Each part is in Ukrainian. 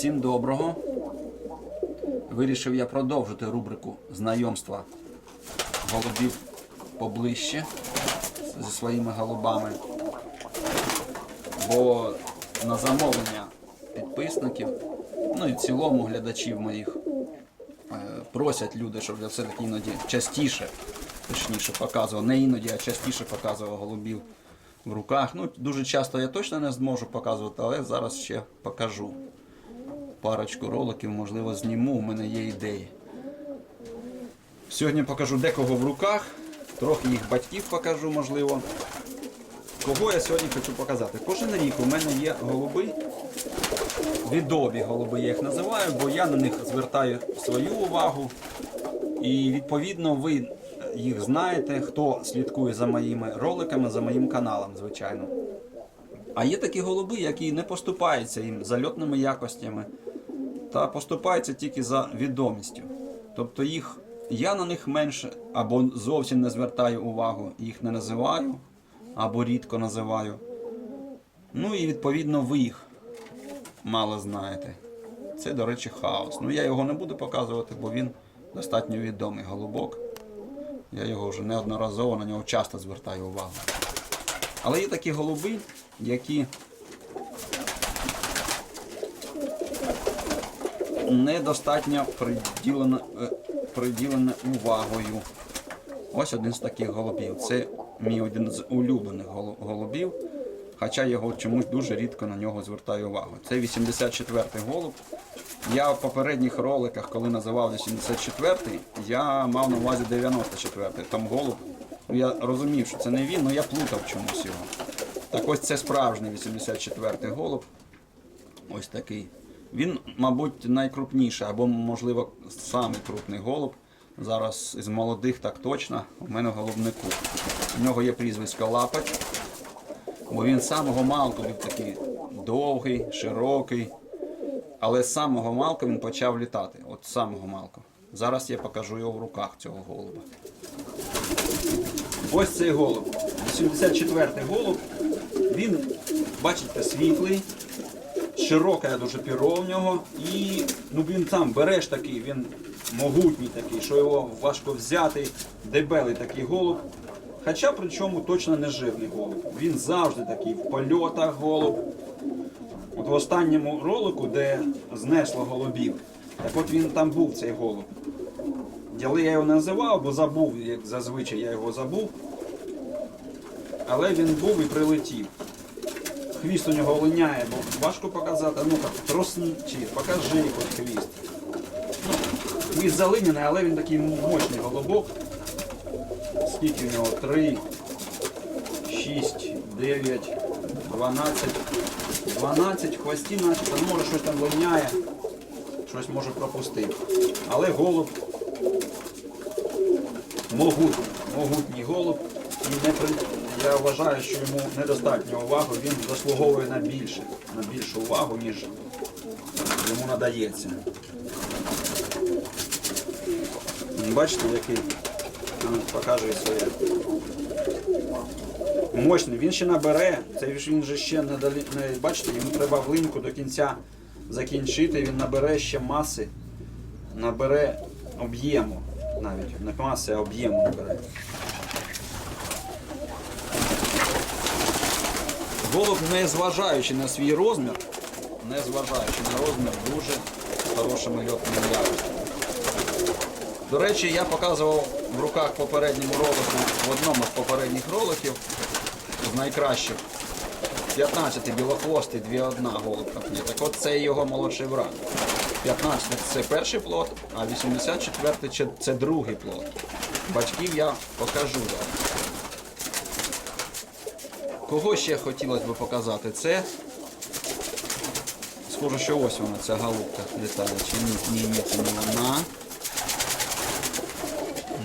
Всім доброго. Вирішив я продовжити рубрику знайомства голубів поближче зі своїми голубами. Бо на замовлення підписників, ну і в цілому глядачів моїх, е, просять люди, щоб я все-таки іноді частіше, точніше показував, не іноді, а частіше показував голубів в руках. Ну, дуже часто я точно не зможу показувати, але зараз ще покажу. Парочку роликів, можливо, зніму, у мене є ідеї. Сьогодні покажу декого в руках, трохи їх батьків покажу, можливо. Кого я сьогодні хочу показати? Кожен рік у мене є голуби, відомі голуби я їх називаю, бо я на них звертаю свою увагу. І відповідно ви їх знаєте, хто слідкує за моїми роликами, за моїм каналом, звичайно. А є такі голуби, які не поступаються їм зальотними якостями, та поступаються тільки за відомістю. Тобто їх я на них менше або зовсім не звертаю увагу, їх не називаю, або рідко називаю. Ну і відповідно ви їх мало знаєте. Це, до речі, хаос. Ну я його не буду показувати, бо він достатньо відомий голубок. Я його вже неодноразово на нього часто звертаю увагу. Але є такі голуби, які недостатньо приділено, е, приділено увагою. Ось один з таких голубів. Це мій один з улюблених голубів, хоча його чомусь дуже рідко на нього звертаю увагу. Це 84-й голуб. Я в попередніх роликах, коли називав 84-й, я мав на увазі 94-й. Там голуб. Ну, Я розумів, що це не він, але я плутав чомусь його. Так ось це справжній 84-й голуб. Ось такий. Він, мабуть, найкрупніший, або, можливо, самий крупний голуб. Зараз із молодих так точно. У мене в голубнику. У нього є прізвисько Лапоть, бо він з самого малку був такий довгий, широкий. Але з самого малку він почав літати. От з самого малку. Зараз я покажу його в руках цього голуба. Ось цей голуб. 84-й голуб. Він, бачите, світлий, широке дуже піро в нього. І ну, він там береш такий, він могутній такий, що його важко взяти, дебелий такий голуб. Хоча при чому точно не жирний голуб. Він завжди такий в польотах голуб. От в останньому ролику, де знесло голубів, так от він там був цей голуб. Але я його називав, бо забув, як зазвичай я його забув. Але він був і прилетів. Хвіст у нього линяє, бо важко показати. Ну так, тросни, покажи хоч хвіст. Ну, хвіст залиняний, але він такий мощний голубок. Скільки в нього? 3, 6, 9, 12. 12 хвостів, начебто, ну, може щось там линяє, щось може пропустити. Але голуб могутній, могутній голуб. Не при... я вважаю, що йому недостатньо уваги, він заслуговує на більше, на більшу увагу, ніж йому надається. Бачите, який Ну, показує своє. Мощний, він ще набере, це він же ще не далі, не бачите, йому треба влинку до кінця закінчити, він набере ще маси, набере об'єму навіть, не маси, а об'єму набере. Голуб, не зважаючи на свій розмір, не зважаючи на розмір, дуже хорошими льотними якостями. До речі, я показував в руках попередньому ролику, в одному з попередніх роликів, з найкращих, 15 білохвостий, 2-1 голубка. Так от це його молодший брат. 15 це перший плод, а 84 це- це другий плод. Батьків я покажу зараз. Кого ще хотілося б показати? Це схоже, що ось вона, ця голубка літає. Чи ні, ні, ні, це не вона.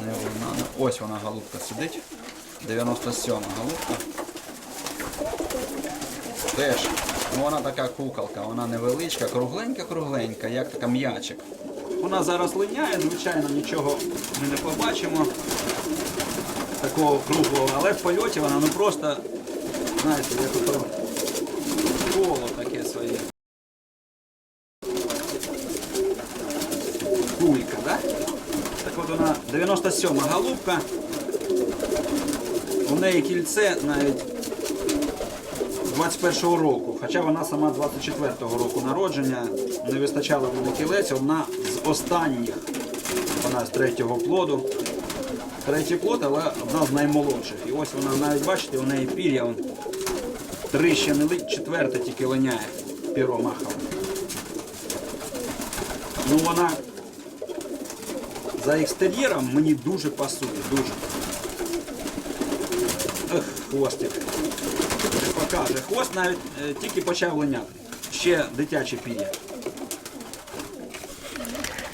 Не вона. ну, Ось вона голубка сидить. 97 голубка. Теж. ну, Вона така куколка, вона невеличка, кругленька-кругленька, як така м'ячик. Вона зараз линяє, звичайно, нічого ми не побачимо такого круглого, але в польоті вона ну просто, Знаєте, я тут коло таке своє. Кулька, да? Так от вона 97 голубка. У неї кільце навіть 21-го року, хоча вона сама 24-го року народження, не вистачало мені кілець, вона з останніх, вона з третього плоду. Третій плод, але одна з наймолодших. І ось вона навіть бачите, у неї пір'я три ще не лить, четверте тільки линяє піро махове. Ну вона за екстер'єром мені дуже пасує, дуже. Ех, хвостик. Не покаже. Хвост навіть е, тільки почав линяти. Ще дитяче пір'я.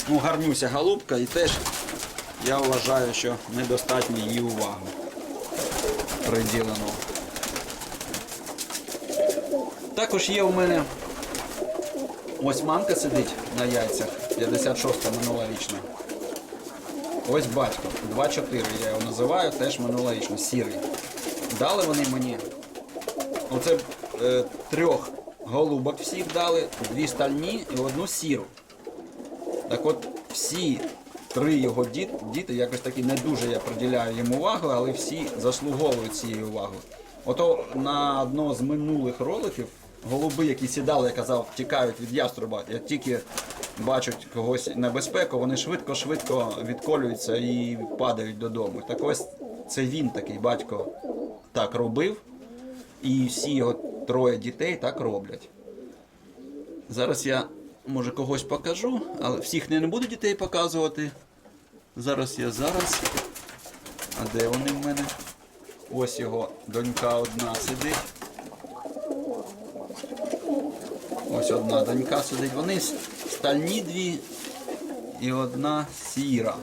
Ну, гарнюся голубка і теж я вважаю, що недостатньо її уваги приділено. Також є у мене ось мамка сидить на яйцях, 56-та минулорічна. Ось батько, 2-4 я його називаю, теж минулорічно, сірий. Дали вони мені оце е, трьох голубок всіх дали, дві стальні і одну сіру. Так от всі три його діт, діти, якось такі не дуже я приділяю їм увагу, але всі заслуговують цієї уваги. Ото на одно з минулих роликів голуби, які сідали, я казав, тікають від яструба, як тільки бачать когось небезпеку, вони швидко-швидко відколюються і падають додому. Так ось це він такий батько так робив, і всі його троє дітей так роблять. Зараз я може когось покажу, але всіх не, буду дітей показувати. Зараз я зараз. А де вони в мене? Ось його донька одна сидить. Ось одна донька сидить. Вони стальні дві і одна сіра.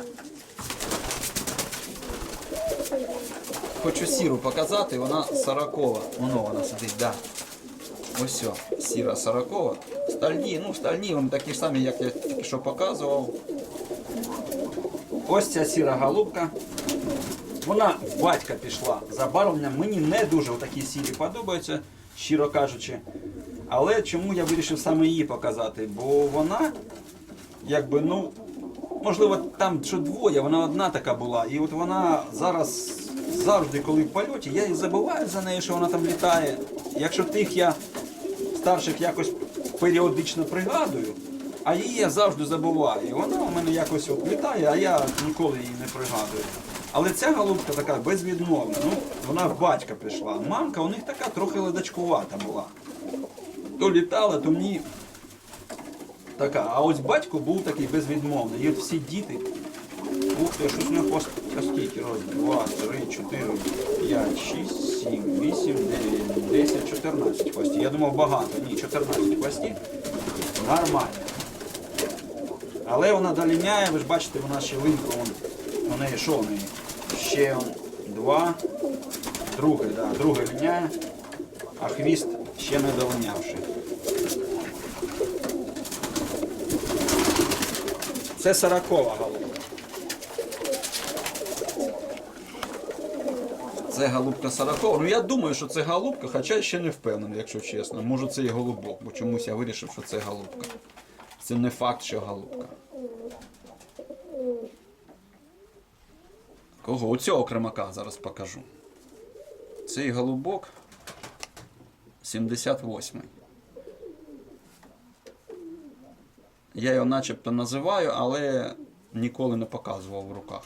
Хочу сіру показати, вона сорокова. Воно вона сидить. Да. Ось о, сіра сорокова. Стальні, ну стальні, вони такі ж самі, як я тільки що показував. Ось ця сіра голубка. Вона в батька пішла. Забарвлення мені не дуже такі сірі подобаються, щиро кажучи. Але чому я вирішив саме її показати? Бо вона, якби, ну, можливо, там що двоє, вона одна така була. І от вона зараз завжди, коли в польоті, я і забуваю за нею, що вона там літає. Якщо тих я старших якось періодично пригадую, а її я завжди забуваю. І вона у мене якось от літає, а я ніколи її не пригадую. Але ця голубка така безвідмовна. Ну, вона в батька пішла. Мамка у них така трохи ледачкувата була. То літала, то мені така. А ось батько був такий безвідмовний. І от всі діти. Ух ти, щось у нього хвост скільки розмір? Два, три, чотири, п'ять, шість, сім, вісім, дев'ять, десять, чотирнадцять хвостів. Я думав багато. Ні, 14 хвостів. Нормально. Але вона доліняє, ви ж бачите, вона ще линка, вон, у неї що у неї? Ще он, два, другий, да, другий ліняє, а хвіст ще не долинявши. Це сорокова голубка. Це голубка сорокова. Ну я думаю, що це голубка, хоча ще не впевнений, якщо чесно. Може це і голубок, бо чомусь я вирішив, що це голубка. Це не факт, що голубка. Кого? У цього кремака зараз покажу. Цей голубок 78. Я його начебто називаю, але ніколи не показував в руках.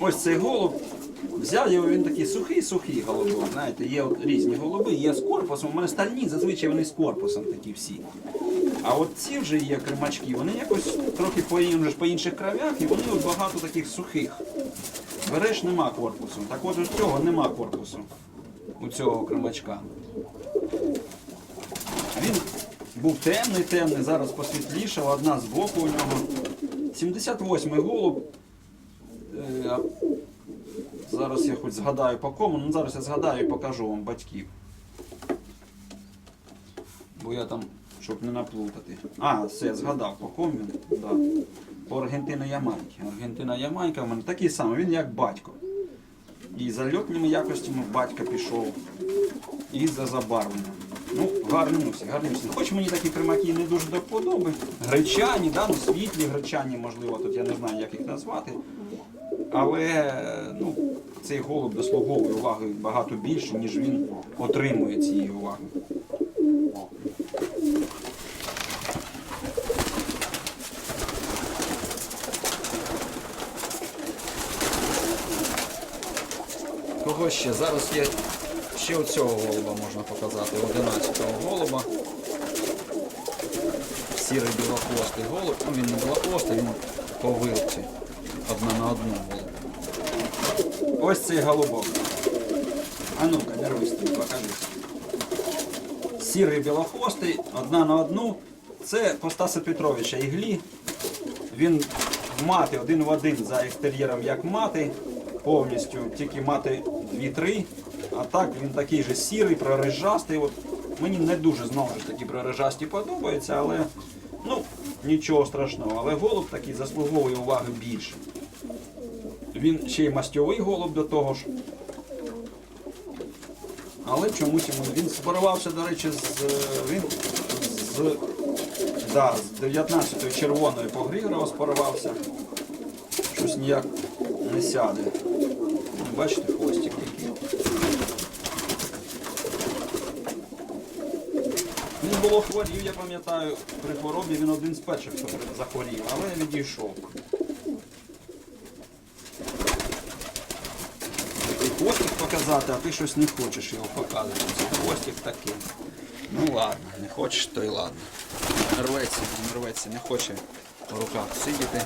Ось цей голуб. Взяв його, він такий сухий-сухий голубок. Знаєте, є от різні голуби, є з корпусом. У мене стальні, зазвичай вони з корпусом такі всі. А от ці вже є кримачки, вони якось трохи по, вже по інших кровях, і вони от багато таких сухих. Береш, нема корпусу. Так от у цього нема корпусу. У цього кримачка. Він був темний, темний, зараз посвітлішав, одна з боку у нього. 78-й голуб. Е, Зараз я хоч згадаю по кому, ну зараз я згадаю і покажу вам батьків. Бо я там, щоб не наплутати. А, все, згадав, по кому він. Да. По Аргентина Ямайки. Аргентина Ямайка в мене такий самий, він як батько. І за льотними якостями батька пішов, і за забарвленням. Ну, гарнюся, гарнюся. Хоч мені такі примаки не дуже до вподоби. Гречані, да, ну, світлі гречані, можливо, тут я не знаю, як їх назвати. Але ну, цей голуб дослуговує уваги багато більше, ніж він отримує цієї уваги. Кого ще? Зараз є ще оцього голуба можна показати, 11-го голуба. Сірий білохвостий голуб. Ну він не білохвостий, він по вилці. Одна на одну голуб. Ось цей голубок. А ну-ка, дервись тут, покажись. Сірий білохвостий, одна на одну. Це по Петровича іглі. Він мати один в один за екстер'єром, як мати, повністю, тільки мати 2-3. А так він такий же сірий, прорижастий. От мені не дуже знову ж таки прорижасті подобається, але ну, нічого страшного. Але голуб такий заслуговує уваги більше. Він ще й мастьовий голуб до того ж. Але чомусь йому він спарувався, до речі, з він з, да, з 19-ї червоної по Григорова спарувався. Щось ніяк не сяде. Бачите, хвостик який. Він було хворів, я пам'ятаю, при хворобі він один з перших, захворів, але відійшов. Хвостик показати, а ти щось не хочеш його показувати. Хвостик такий. Ну ладно, не хочеш, то й ладно. Рветься, він рветься, не хоче в руках сидіти.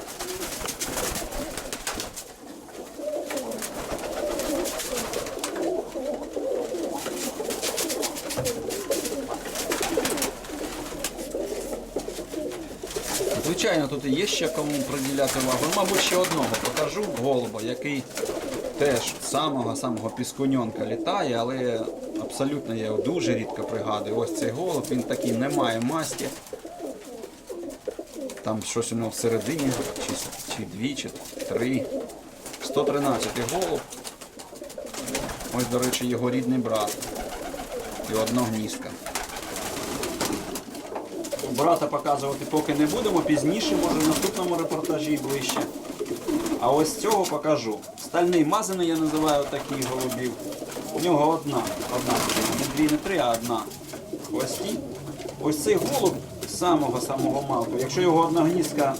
Звичайно, тут є ще кому приділяти увагу. Ну, Мабуть, ще одного покажу голуба, який теж самого-самого піскуньонка літає, але абсолютно я його дуже рідко пригадую. Ось цей голуб, він такий не має масті. Там щось у нього всередині, чи, чи дві, чи три. 113 голуб. Ось, до речі, його рідний брат. І одногнізка. Брата показувати поки не будемо, пізніше, може в наступному репортажі ближче. А ось цього покажу. Стальний мазаний я називаю такий голубів. У нього одна, одна, не дві, не три, а одна в хвості. Ось цей голуб з самого-самого малку. Якщо його одногнізка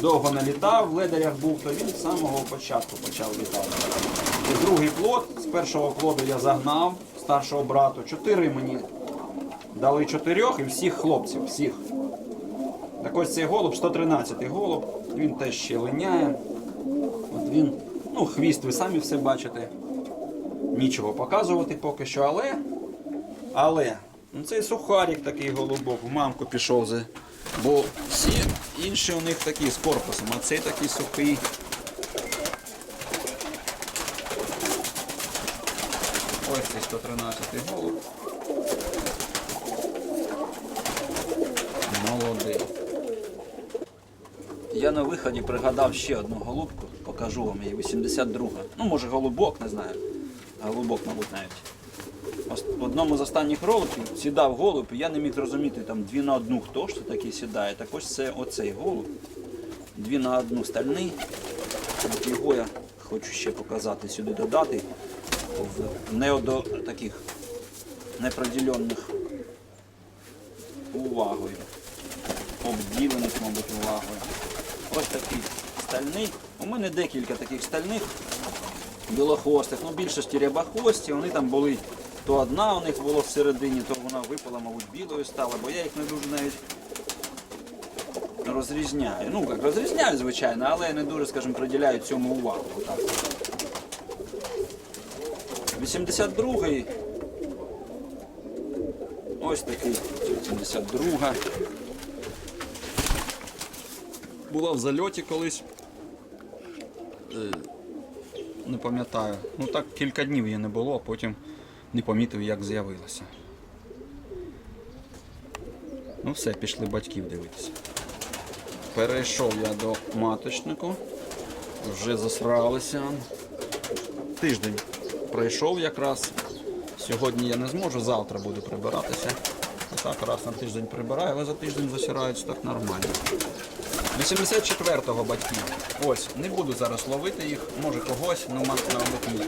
довго не літав, в ледарях був, то він з самого початку почав літати. І другий плод, з першого плоду я загнав старшого брату. Чотири мені дали чотирьох і всіх хлопців, всіх. Так ось цей голуб, 113-й голуб, він теж ще линяє. От він, ну, хвіст, ви самі все бачите. Нічого показувати поки що, але. Але, ну цей сухарик такий голубок, в мамку пішов. за- Бо всі інші у них такі з корпусом, а цей такий сухий. Ось цей 113 голуб. Молодий. Я на виході пригадав ще одну голубку, покажу вам її, 82. Ну, може голубок, не знаю. Голубок, мабуть, навіть. В одному з останніх роликів сідав голуб, і я не міг зрозуміти там дві на одну, хто ж такий сідає. Так ось це оцей голуб. Дві на одну стальний. От його я хочу ще показати сюди додати. В не до таких непроділених увагою. Обділених, мабуть, увагою. Ось такий стальний. У мене декілька таких стальних білохвостих, ну більшості рябохвості, вони там були. То одна у них була всередині, то вона випала, мабуть, білою стала, бо я їх не дуже навіть розрізняю. Ну, як розрізняю, звичайно, але не дуже, скажімо, приділяю цьому увагу. 82-й. Ось такий 72. Була в зальоті колись. Е, Не пам'ятаю. Ну так кілька днів її не було, а потім не помітив, як з'явилася. Ну все, пішли батьків дивитися. Перейшов я до маточнику. Вже засралися. Тиждень пройшов якраз. Сьогодні я не зможу, завтра буду прибиратися. Так, раз на тиждень прибираю, але за тиждень засираються так нормально. 84-го батьків. Ось, не буду зараз ловити їх, може когось, ну мабуть, ні.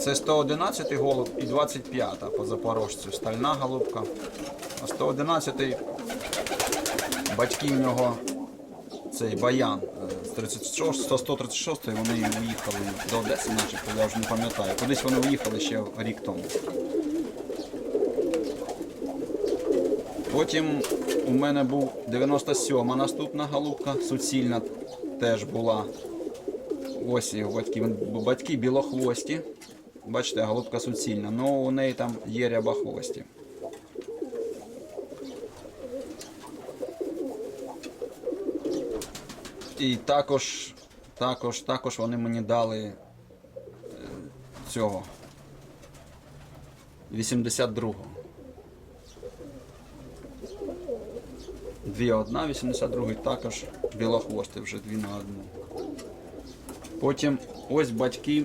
Це 111 голуб і 25-та по запорожцю. Стальна голубка. А 111 батьки в нього цей баян е, з 36, 136 вони уїхали до Одеси, начебто, я вже не пам'ятаю. Кудись вони уїхали ще рік тому. Потім у мене був 97-ма наступна голубка, суцільна теж була. Ось їх батьки. Батьки білохвості. Бачите, голубка суцільна, але у неї там є рябохвості. І також, також, також вони мені дали е, цього 82-го. Дві одна, 82-й також білохвости, вже дві на одну. Потім ось батьки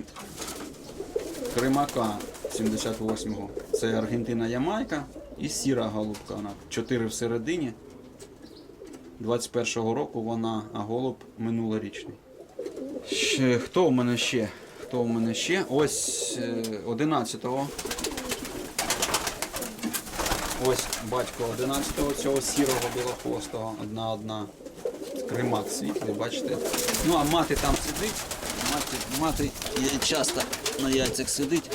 Кримака 78-го. Це Аргентина Ямайка і сіра голубка. Вона 4 всередині. 21-го року вона, а голуб минулорічний. Ще, хто у мене ще? Хто у мене ще? Ось е, 11-го. Ось батько 11-го цього сірого білохвостого, одна одна. Кримак світлий, бачите. Ну а мати там сидить. Мати, мати часто на яйцях сидить.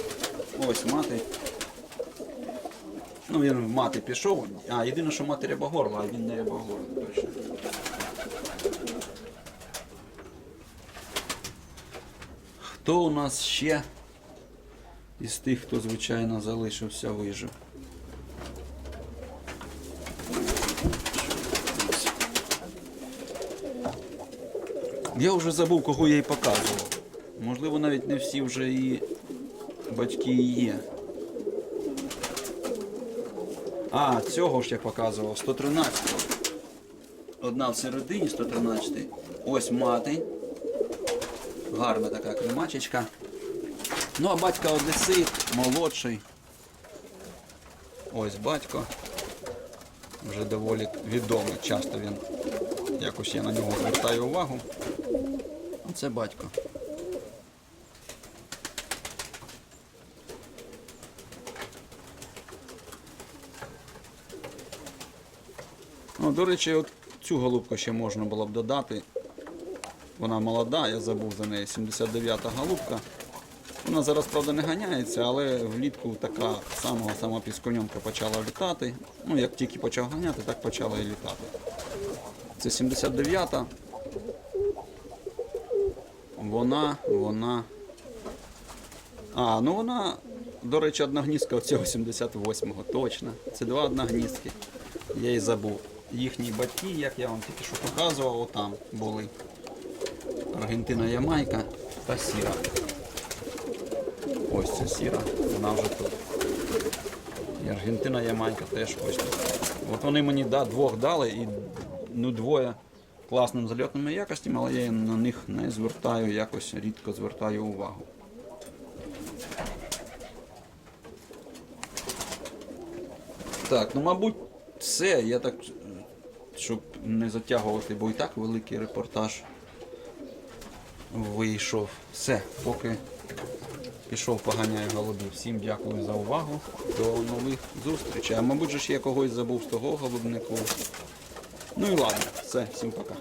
Ось мати. Ну він мати пішов. А, єдине, що мати рябогорла, а він не рябогорла. Хто у нас ще із тих, хто звичайно залишився вижив? Я вже забув, кого я і показував. Можливо, навіть не всі вже і батьки і є. А, цього ж я показував, 113. Одна в середині 113. Ось мати. Гарна така кремачечка. Ну, а батька Одесит, молодший. Ось батько. Вже доволі відомий. Часто він. Якось я на нього звертаю увагу. Це батько. Ну, до речі, от цю голубку ще можна було б додати. Вона молода, я забув за неї, 79-та голубка. Вона зараз, правда, не ганяється, але влітку така самого сама пісконьомка почала літати. Ну, як тільки почав ганяти, так почала і літати. Це 79-та. Вона, вона. А, ну вона, до речі, одногніздка оцього 78-го, точно. Це два одногніздки. Я і забув. Їхні батьки, як я вам тільки що показував, отам були. Аргентина Ямайка та сіра. Ось це сіра, вона вже тут. І Аргентина Ямайка теж ось тут. От вони мені да, двох дали і ну, двоє класними зальотними якостями, але я на них не звертаю, якось рідко звертаю увагу. Так, ну мабуть, все. Я так, щоб не затягувати, бо і так великий репортаж вийшов. Все, поки пішов поганяю голубів. Всім дякую за увагу. До нових зустрічей. А мабуть, ще я когось забув з того голубнику. Ну і ладно, все, всім пока.